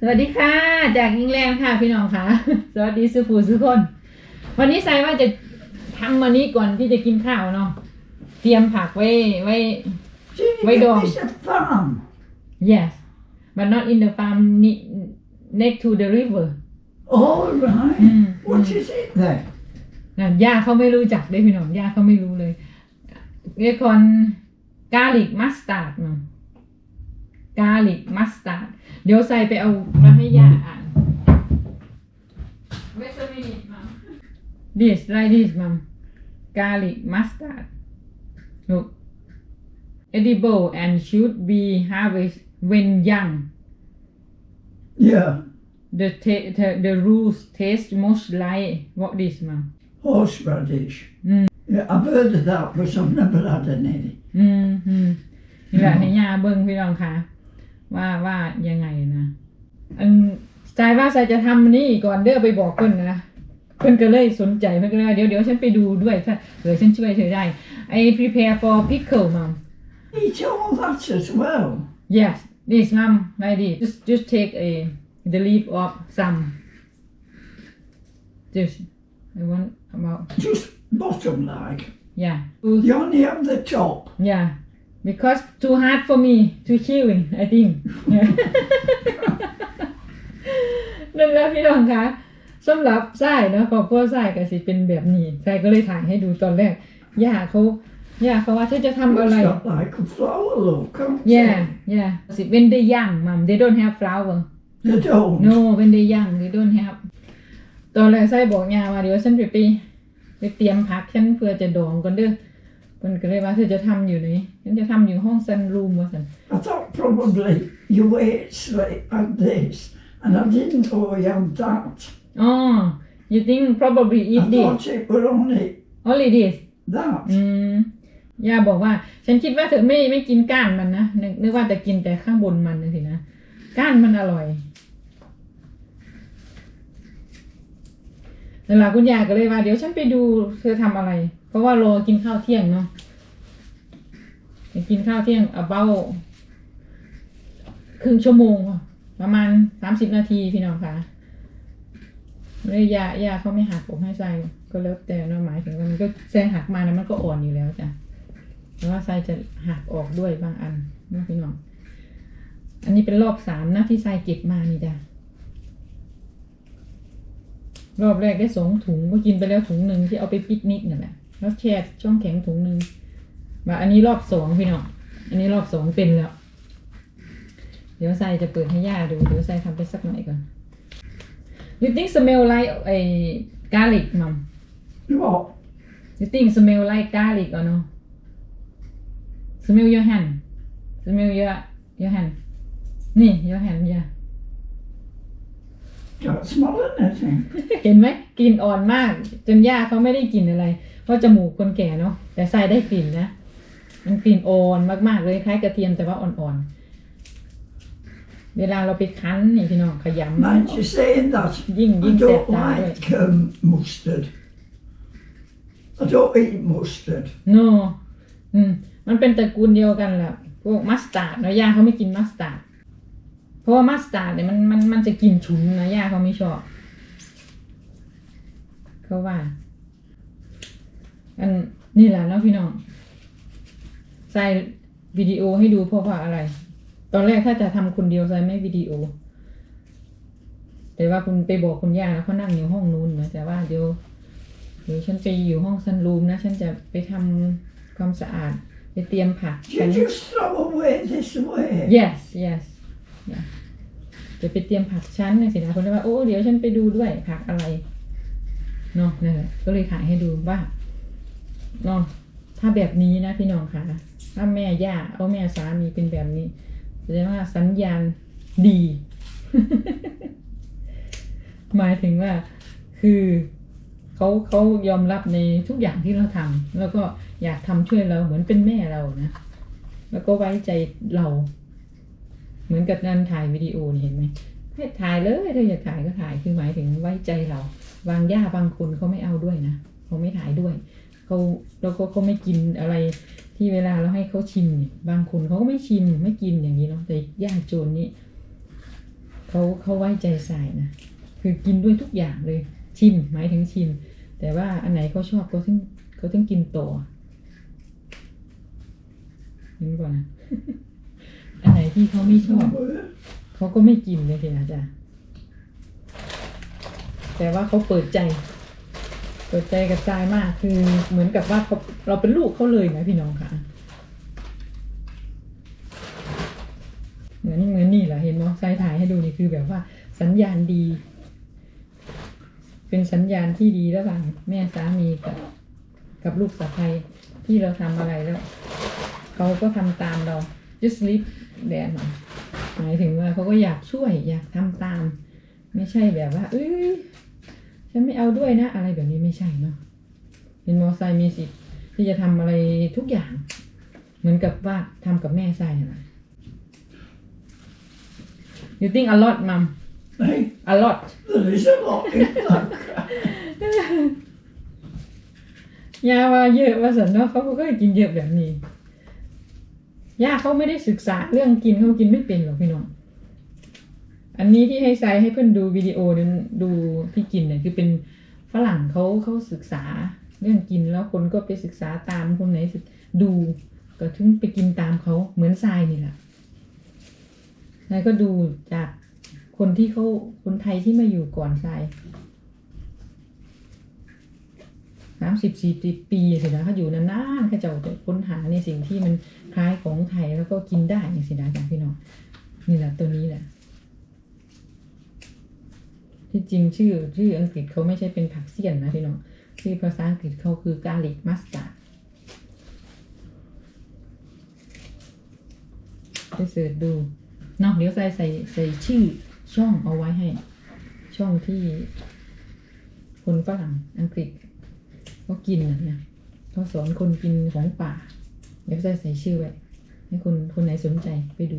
สวัสดีค่ะ จากอิงแลนด์ค่ะพี่น้องค่ะ สวัสดีสุภูสุคน วันนี้ไซว่าจะทำวันนี้ก่อนที่จะกินข้าวเนาะเตรียมผักไว้ไว้ Gee, Wait on. It's a farm. yes but not in the farm ne- next to the river All right. Mm, What mm. is it then? นะย่าเขาไม่รู้จักด้วยพี่น้องย่าเขาไม่รู้เลยเรียกคอนกาลิกมัสตาร์ดมั้ง กาลิกมัสตาร์ดเดี๋ยวใส่ไปเอามาให้ย่าอ่าน Wait a minute mom this like this mom garlic mustard look edible and should be harvested when young Yeah, the ta- the, the roots taste most like what this mom horseradish. Mm. Yeah, I've heard of that, but I've never had any. อืมอืมนี่แหละให้ยาเบิ้งพี่น้องค่ะ ว่าว่ายังไงนะอันใจว่าใจจะทำนี่ก่อนเด้อไปบอกเพิ่นนะเพิ่นก็เลยสนใจเพิ่นก็เลยว่าเดี๋ยวเดี๋ยวฉันไปดูด้วยถ้าเดี๋ยวฉันช่วยเธอได้ I prepare for pickle mom Eat all that as well. yes this mom like this just just take a the leaf of some just I want about Just bottom like. yeah You only have the top. Yeah, because too hard for me to chewing, I think. Yeah. นั่นแหละพี่น้องคะสำหรับไส้เนาะครอบครัวไส้ก็สิเป็นแบบนี้ไส้ก็เลยถ่ายให้ดูตอนแรกย่าเขาย่าเขาว่าเธอจะทำอะไร It's got like a flower look, can't Yeah yeah สิ when they young mom they don't have flower it? They don't. no when they young they don't have ตอนแรกไส้บอกย่าว่าเดี๋ยวฉันไปไปไปเตรียมผักฉันเพื่อจะดองก่อนเด้อ มันก็เลยว่าเธอจะทำอยู่ไหนฉันจะทำอยู่ห้องซันรูมว่าสัน I thought probably you ate like, like this, and I didn't know you had that. Oh, you think probably I eat this thought it were only only this that. อืมย่าบอกว่า ฉันคิดว่าเธอไม่ไม่กินก้านมันนะนึกนึกว่าจะกินแต่ข้างบนมันนะสินะ ก้านมันอร่อยนั่นแหละคุณยายก็เลยว่า เดี๋ยวฉันไปดูเธอทำอะไร เพราะว่ารอกินข้าวเที่ยงเนาะกินข้าวเที่ยง about ครึ่งชั่วโมงอะประมาณสามสิบนาทีพี่น้องคะเลยยายาเขาไม่หักผมให้ใส่ก็แล้วแต่เนอะหมายถึงว่ามันก็แซงหักมานะมันก็อ่อนอยู่แล้วจ้ะแต่ว่าใส่จะหักออกด้วยบางอันนะพี่น้อง อันนี้เป็นรอบสามนะที่ใส่เก็บมานี่จ้ะรอบแรกได้สองถุงก็กินไปแล้วถุงหนึ่งที่เอาไปปิกนิกนั่นแหละ แล้วแช่ช่องแข็งถุงหนึ่งมาอันนี้รอบสองพี่น้อง อันนี้รอบสองเป็นแล้ว เดี๋ยวใส่จะเปิดให้ย่าดู เดี๋ยวใส่ทำไปสักหน่อยก่อน You think smell like a garlic mom What? You think smell like garlic or no Smell your hand Smell your your hand นี่ your hand yeah Can't smell anything. เห็นไหมกลิ่นอ่อนมาก จนย่าเขาไม่ได้กลิ่นอะไร เพราะจมูกคนแก่เนาะแต่ใส่ได้กลิ่นนะ มันกลิ่นอ่อนมากๆเลยคล้ายกระเทียมแต่ว่าอ่อนๆ เวลาเราไปคั้นนี่พี่น้องขยำ Mind you saying that? ยิ่ง I ยิ่งแสบ don't ตาด้วย like um, mustard. I don't eat mustard. no อืม มันเป็นตระกูลเดียวกันแหละพวกมัสตาร์ดนะย่าเขาไม่กินมัสตาร์ดเพ ราะว่ามัสตาร์ดเนี่ยมันมันมันจะกลิ่นฉุนนะย่าเขาไม่ชอบเขาว่า อันนี่แหละเนาะพี่น้องใส่วิดีโอให้ดูเพราะว่าอะไร ตอนแรกถ้าจะทำคนเดียวใส่ไม่วิดีโอ แต่ว่าคุณไปบอกคุณย่าแล้วเขานั่งอยู่ห้องนู้นนะแต่ว่าเดี๋ยวเดี๋ยวฉันไปอยู่ห้องซันรูมนะ ฉันจะไปทำความสะอาดไปเตรียมผัก You just throw away this way. yes yes yeah จะไปเตรียมผักชั้นนะสินะคนเลยว่าโอ้เดี๋ยวฉันไปดูด้วยผักอะไรเนาะนั่นแหละก็เลยถ่ายให้ดูว่าเนาะถ้าแบบนี้นะพี่น้องค่ะ ถ้าแม่ย่าเอาแม่สามีเป็นแบบนี้แสดงว่าสัญญาณดี หมายถึงว่าคือเขาเขายอมรับในทุกอย่างที่เราทำแล้วก็อยากทำช่วยเราเหมือนเป็นแม่เรานะ แล้วก็ไว้ใจเรา เหมือนกับการถ่ายวิดีโอนี่เห็นไหมให้ถ่ายเลยถ้าอยากถ่ายก็ถ่ายคือหมายถึงไว้ใจเราบางย่าบางคนเขาไม่เอาด้วยนะเขาไม่ถ่ายด้วยเขาแล้วก็เขาไม่กินอะไรที่เวลาเราให้เขาชิมเนี่ยบางคนเขาก็ไม่ชิมไม่กินอย่างนี้เนาะแต่ย่าโจรนี่เขาเขาไว้ใจใส่นะคือกินด้วยทุกอย่างเลยชิมหมายถึงชิม แต่ว่าอันไหนเขาชอบเขาถึงเขาถึงกินต่อนี่ก่อนนะ อันไหนที่เขาไม่ชอบ เขาก็ไม่กินเลยทีนะจ๊ะแต่ว่าเขาเปิดใจ เปิดใจกับใจมาก คือเหมือนกับว่าเขาเราเป็นลูกเขาเลยนะพี่น้องค่ะ เหมือนเหมือนนี่แหละเห็นไหมใส่ถ่ายให้ดูนี่คือแบบว่าสัญญาณดี เป็นสัญญาณที่ดีระหว่างแม่สามีกับกับลูกสะใภ้ที่เราทำอะไรแล้ว เขาก็ทำตามเรา just leave there หมายถึงว่าเขาก็อยากช่วยอยากทำตาม ไม่ใช่แบบว่า เอ้ยฉันไม่เอาด้วยนะ อะไรแบบนี้ไม่ใช่เนาะเป็นมอไซค์มีสิทธิ์ที่จะทำอะไรทุกอย่าง เหมือนกับว่าทำกับแม่ใส่นะ You think a lot, mom? Hey, A lot. there is a lot in that. ยาว่าเยอะว่าสันเนาะเขาก็เคยกินเยอะแบบนี้ ย่าเขาไม่ได้ศึกษาเรื่องกินเขากินไม่เป็นหรอกพี่น้อง อันนี้ที่ให้ใส่ให้เพื่อนดูวิดีโอนั้นดูที่กินเนี่ยคือเป็นฝรั่งเขาเขาศึกษาเรื่องกินแล้วคนก็ไปศึกษาตามคนไหนศึกดูก็ถึงไปกินตามเขาเหมือนทรายนี่แหละทรายก็ดูจากคนที่เขาคนไทยที่มาอยู่ก่อนทรายสามสิบสี่สิบปีสินะเขาอยู่นาน เขาจะค้นหาในสิ่งที่มันคล้ายของไทยแล้วก็กินได้อย่างสินะจ๊ะพี่น้องนี่แหละตัวนี้แหละที่จริงชื่อชื่ออังกฤษเขาไม่ใช่เป็นผักเสี้ยนนะพี่น้องชื่อภาษาอังกฤษเขาคือกาลิกมัสตาร์ดไปเสิร์ชดูเนาะเดี๋ยวใส่ใส่ใส่ชื่อช่องเอาไว้ให้ ช่องที่คนฝรั่งอังกฤษเขากินนะเนี่ย เขาสอนคนกินของป่าเดี๋ยวจะใส่ชื่อไว้ให้คนคนไหนสนใจไปดู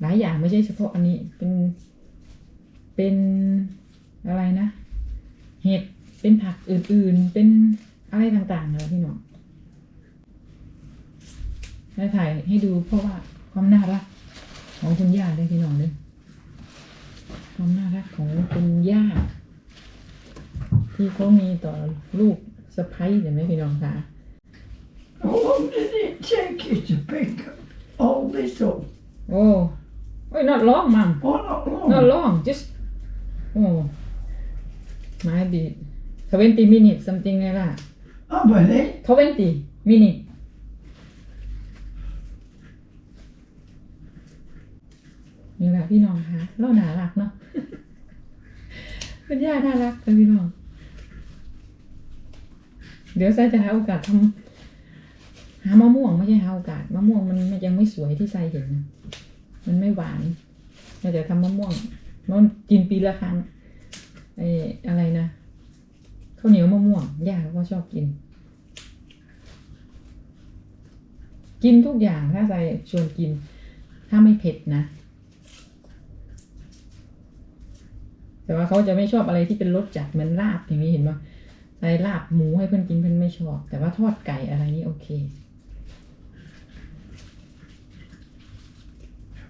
หลายอย่างไม่ใช่เฉพาะอันนี้เป็นเป็นอะไรนะ เห็ดเป็นผักอื่นๆ เป็นอะไรต่างๆนะพี่น้องได้ถ่ายให้ดูเพราะว่าความน่ารักของคุณย่าเลยพี่น้องเลยความน่ารักของคุณย่า ที่เขามีต่อลูกสะพ้ยเห็นไหมพี่น้องคะ long did it take you to pick all this up? โอ้โอ้ย not long mom Oh, not long. not long just โอ้ maybe 20 minutes something like that How many? 20 minutes นี่แหละพี่น้องคะเราน่ารักเนาะเป็นย่าน่ารักเลยพี่น้อง เดี๋ยวไซจะหาโอกาสทำหามะม่วงไม่ใช่หาโอกาสมะม่วงมันยังไม่สวยที่ไซเห็นนะมันไม่หวานเราจะทำมะม่วงมันกินปีละครั้งไอ้อะไรนะข้าวเหนียวมะม่วงย่าก็ชอบกิน กินทุกอย่างถ้าไซชวนกิน ถ้าไม่เผ็ดนะ แต่ว่าเขาจะไม่ชอบอะไรที่เป็นรสจัดเหมือนลาบอย่างนี้เห็นปะใส่ลาบหมูให้เพื่อนกินเพื่อนไม่ชอบ แต่ว่าทอดไก่อะไรนี่โอเค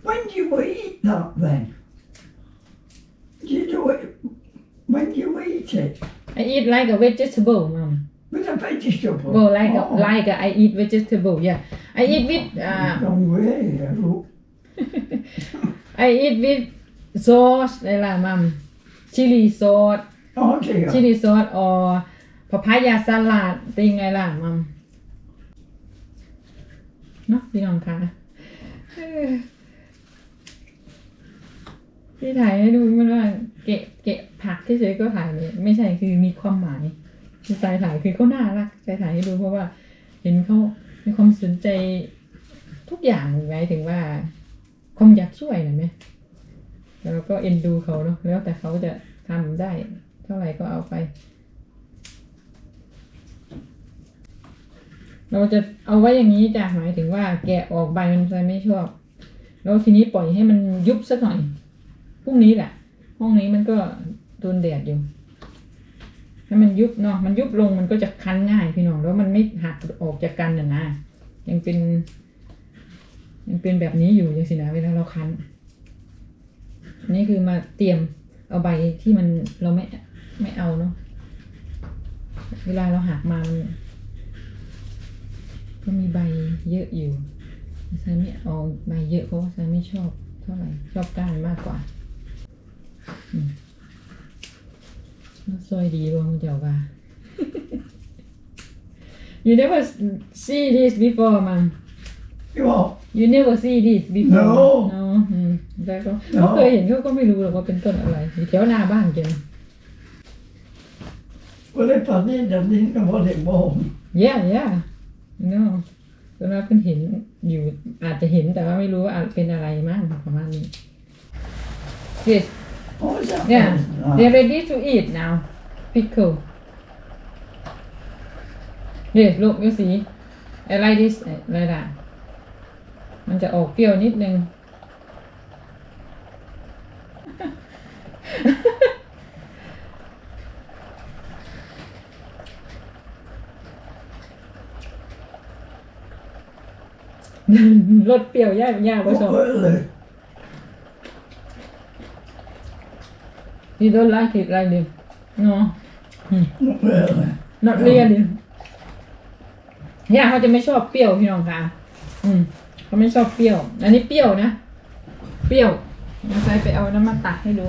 When do you eat that then? Do you do it when you eat it? I eat like a vegetable mom With a vegetable? go like a, Oh, like a, I eat vegetable yeah I eat with uh, Wrong way. look. I eat with sauce อะไรล่ะมัม chili sauce Oh dear. chili sauce or papaya salad เป็นไงล่ะมัมเนาะพี่น้องคะเออ ที่ถ่ายให้ดูมันว่าเกะเกะผักที่เฉยก็ถ่ายเนี่ยไม่ใช่คือมีความหมายที่ใจถ่ายคือเขาน่ารักใจถ่ายให้ดูเพราะว่า เห็นเขามีความสนใจทุกอย่างหมายถึงว่าความอยากช่วยเห็นไหมแล้วก็เอ็นดูเขาเนาะแล้วแต่เขาจะทำได้ เท่าไหร่ก็เอาไป เราจะเอาไว้อย่างนี้จ้ะหมายถึงว่าแกะออกใบมันจะไม่ชอบแล้วทีนี้ปล่อยให้มันยุบสักหน่อย รุ่งนี้แหละ ห้องนี้มันก็โดนแดดอยู่ให้มันยุบเนาะมันยุบลงมันก็จะคันง่ายพี่น้องแล้วมันไม่หักออกจากกันน่ะนะยังเป็น ยังเป็นแบบนี้อยู่ยังสินะเวลาเราคันนนี้คือมาเตรียมเอาใบที่มันเราไม่ไม่เอาเนาะเวลาเราหักมามันก็มีใบเยอะอยู่ซายไม่เอาใบเยอะเพราะว่าซายไม่ชอบเท่าไหร่ชอบก้านมากกว่า มแล้วซอยดีบ่มึงเจ้าว่า you never see this before มัง You are. You never see this before No. no อืมแต่ก็ No. เขาเคยเห็นเขาก็ไม่รู้หรอกว่าเป็นต้นอะไรอยู่แถวหน้าบ้านแกนะ Well, if I did, I didn't know what it was. yeah yeah no สำหรับเพิ่นเห็นอยู่อาจจะเห็นแต่ว่าไม่รู้ว่าอาจเป็นอะไรมั้งประมาณนี้ yes Oh, yeah. yeah Ah, they're ready to eat now pickle yes look you see I like this อะไรล่ะมันจะออกเปรี้ยวนิดนึง รสเปรี้ยวยากยากผส What ม were You don't like it like this no Not really. not really ย่าเขาจะไม่ชอบเปรี้ยวพี่น้องค่ะ อืมเขาไม่ชอบเปรี้ยว อันนี้เปรี้ยวนะ เปรี้ยวเอาใส่ไปเอาน้ำมันตักให้ดู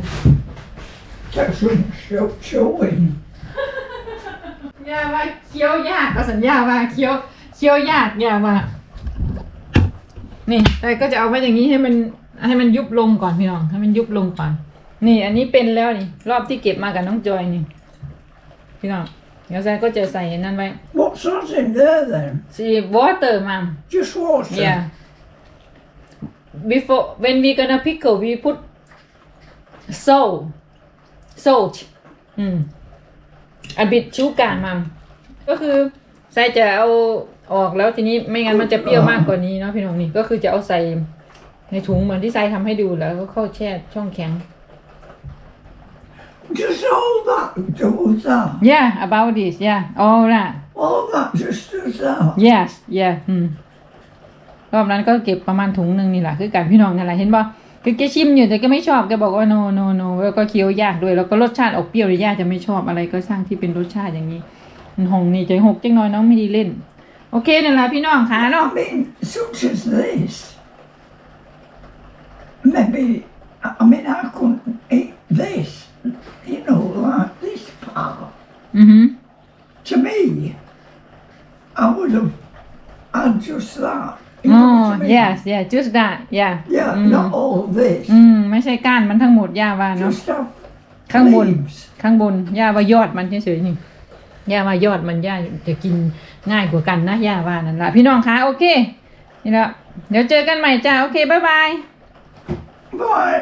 Just wouldn't show, showing. ย่าว่าเคี้ยวยากเอาสัญญาว่าเคี้ยวเคี้ยวยากย่าว่า นี่แต่ก็จะเอาไว้อย่างนี้ให้มันให้มันยุบลงก่อนพี่น้อง ให้มันยุบลงก่อน นี่อันนี้เป็นแล้วนี่ รอบที่เก็บมากับน้องจอยนี่พี่น้องเดี๋ยวแซก็จะใส่อันนั้นไว้ What's that in there then? สี water มัม Just water. Yeah. Before when we gonna pickle, we put salt, salt, อืม a bit sugar มัมก็คือใส่จะเอาออกแล้วทีนี้ไม่งั้นมันจะเปรี้ยวมากกว่านี้เนาะพี่น้องนี่ก็คือจะเอาใส่ในถุงเหมือนที่ใส่ทำให้ดูแล้วก็เข้าแช่ช่องแข็ง Just all that does that. Yeah about this yeah all that All that just does that. yes yeah อืมรอบนั้นก็เก็บประมาณถุงหนึ่งนี่แหละคือการพี่น้องนั่นแหละเห็นป่ะคือแกชิมอยู่แต่แกไม่ชอบแกบอกว่า no no no แล้วก็เคี้ยวยากด้วย แล้วก็รสชาติออกเปรี้ยวหรือยากจะไม่ชอบอะไรก็สร้างที่เป็นรสชาติอย่างนี้มันหงนี่ใจหกจังน้อยน้องไม่ไดีเล่น โอเคนั่นแหละพี่น้องค่ะเนาะ I mean, such as this. Maybe, I I mean, I couldn't eat this, you know, like this part. อือหือ To me, I would have had just that. You อ๋อ know what I mean? yes yeah just that yeah Yeah, อืม not all this. อืมไม่ใช่ก้านมันทั้งหมดย่าว่าเนาะ Just have ข้างบน leaves. ข้างบนย่าว่ายอดมันเฉยๆนี่ย่าว่ายอดมันย่าจะกินง่ายกว่ากันนะย่าว่านั่นแหละพี่น้องคะโอเค นี่แหละเดี๋ยวเจอกันใหม่จ้าโอเคบ๊ายบาย But